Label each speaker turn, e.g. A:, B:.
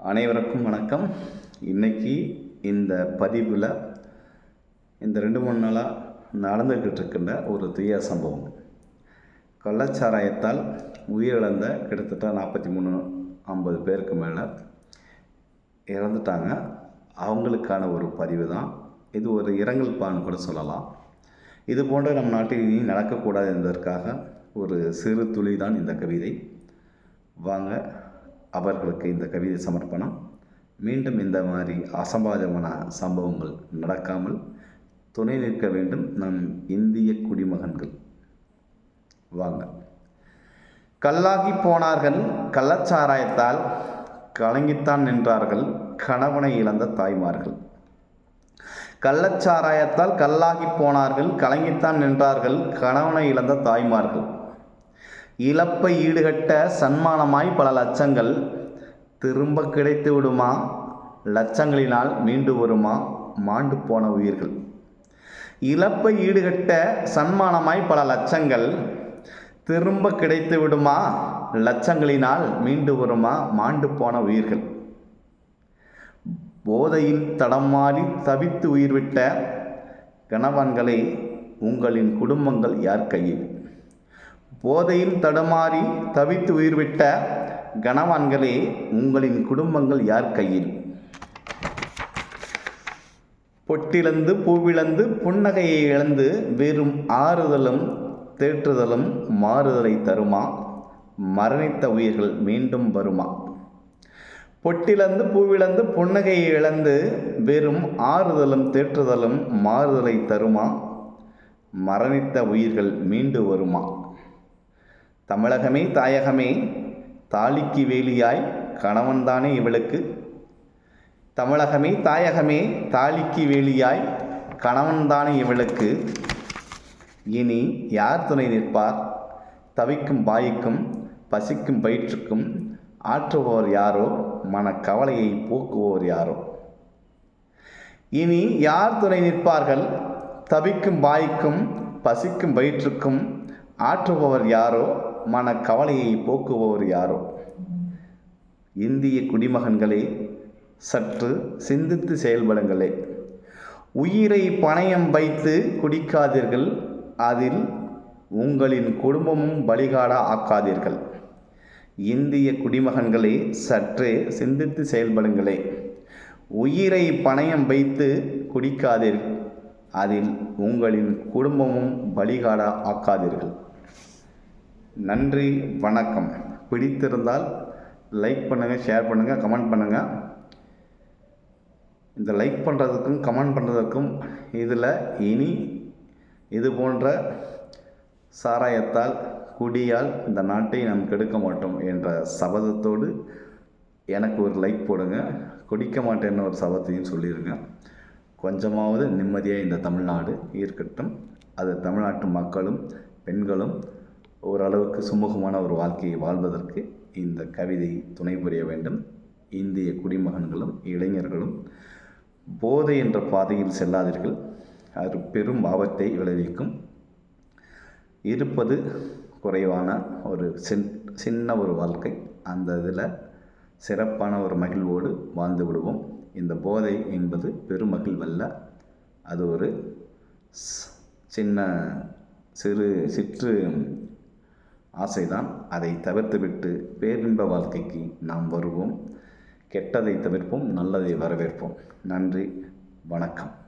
A: அனைவருக்கும் வணக்கம். இன்றைக்கி இந்த பதிவில் இந்த ரெண்டு மூணு நாளாக நடந்துக்கிட்டு இருக்கின்ற ஒரு துய சம்பவம். கள்ளச்சாராயத்தால் உயிரிழந்த கிட்டத்தட்ட நாற்பத்தி மூணு ஐம்பது பேருக்கு மேலே இறந்துட்டாங்க. அவங்களுக்கான ஒரு பதிவு தான் இது ஒரு இரங்கல் பான் கூட சொல்லலாம். இது போன்ற நம் நாட்டில் இனி நடக்கக்கூடாது என்பதற்காக ஒரு சிறு துளி தான் இந்த கவிதை. வாங்க அவர்களுக்கு இந்த கவிதை சமர்ப்பணம். மீண்டும் இந்த மாதிரி அசம்பாதமான சம்பவங்கள் நடக்காமல் துணை நிற்க வேண்டும் நம் இந்திய குடிமகன்கள். வாங்க. கல்லாகி போனார்கள் கள்ளச்சாராயத்தால் கலங்கித்தான் நின்றார்கள் கணவனை இழந்த தாய்மார்கள். கள்ளச்சாராயத்தால் கல்லாகி போனார்கள் கலங்கித்தான் நின்றார்கள் கணவனை இழந்த தாய்மார்கள். இழப்பை ஈடுகட்ட சன்மானமாய் பல லட்சங்கள் திரும்ப கிடைத்து விடுமா? லட்சங்களினால் மீண்டு வருமா? மாண்டு போன உயிர்கள். இழப்பை ஈடுகட்ட சன்மானமாய் பல லட்சங்கள் திரும்ப கிடைத்து விடுமா? லட்சங்களினால் மீண்டு வருமா? மாண்டு போன உயிர்கள். போதையில் தடமாறி தவித்து உயிர்விட்ட கணவன்களை உங்களின் குடும்பங்கள் யார் கையில்? போதையில் தடுமாறி தவித்து உயிர்விட்ட கணவான்களே உங்களின் குடும்பங்கள் யார் கையில்? பொட்டிழந்து பூவிழந்து புன்னகையை இழந்து வெறும் ஆறுதலும் தேற்றுதலும் மாறுதலை தருமா? மரணித்த உயிர்கள் மீண்டும் வருமா? பொட்டிழந்து பூவிழந்து புன்னகையை இழந்து வெறும் ஆறுதலும் தேற்றுதலும் மாறுதலை தருமா? மரணித்த உயிர்கள் மீண்டு வருமா? தமிழகமே தாயகமே தாலிக்கு வேலியாய் கணவன்தானே இவளுக்கு? தமிழகமே தாயகமே தாலிக்கு வேலியாய் கணவன்தானே இவளுக்கு? இனி யார் துணை நிற்பார்? தவிக்கும் பாய்க்கும் பசிக்கும் பயிற்றுக்கும் ஆற்றுபவர் யாரோ? மனக்கவலையை போக்குவோர் யாரோ? இனி யார் துணை நிற்பார்கள்? தவிக்கும் பாய்க்கும் பசிக்கும் வயிற்றுக்கும் ஆற்றுபவர் யாரோ? மனக்கவலையை போக்குபவர் யாரோ? இந்திய குடிமகன்களே சற்று சிந்தித்து செயல்படுங்களே. உயிரை பணயம் வைத்து குடிக்காதீர்கள். அதில் உங்களின் குடும்பமும் பலிகாடா ஆக்காதீர்கள். இந்திய குடிமகன்களே சற்றே சிந்தித்து செயல்படுங்களே. உயிரை பணயம் வைத்து குடிக்காதீர்கள் அதில் உங்களின் குடும்பமும் பலிகாடா ஆக்காதீர்கள். நன்றி வணக்கம். பிடித்திருந்தால் லைக் பண்ணுங்கள் ஷேர் பண்ணுங்கள் கமெண்ட் பண்ணுங்கள் இந்த லைக் பண்ணுறதுக்கும் கமெண்ட் பண்ணுறதுக்கும் இதில் இனி இது போன்ற சாராயத்தால் குடியால் இந்த நாட்டை நாம் கெடுக்க மாட்டோம் என்ற சபதத்தோடு எனக்கு ஒரு லைக் போடுங்க. குடிக்க மாட்டேன்னு ஒரு சபத்தையும் சொல்லிடுங்க கொஞ்சமாவது நிம்மதியாக இந்த தமிழ்நாடு இருக்கட்டும். அது தமிழ்நாட்டு மக்களும் பெண்களும் ஓரளவுக்கு சுமூகமான ஒரு வாழ்க்கையை வாழ்வதற்கு இந்த கவிதை துணை புரிய வேண்டும். இந்திய குடிமகன்களும் இளைஞர்களும் போதை என்ற பாதையில் செல்லாதீர்கள். அது பெரும் ஆபத்தை விளைவிக்கும். இருப்பது குறைவான ஒரு சின் சின்ன ஒரு வாழ்க்கை. அந்த இதில் சிறப்பான ஒரு மகிழ்வோடு வாழ்ந்து விடுவோம். இந்த போதை என்பது பெருமகிழ்வல்ல அது ஒரு சின்ன சிறு சிற்று ஆசைதான் அதை தவிர்த்துவிட்டு பேரின்ப வாழ்க்கைக்கு நாம் வருவோம். கெட்டதை தவிர்ப்போம் நல்லதை வரவேற்போம். நன்றி வணக்கம்.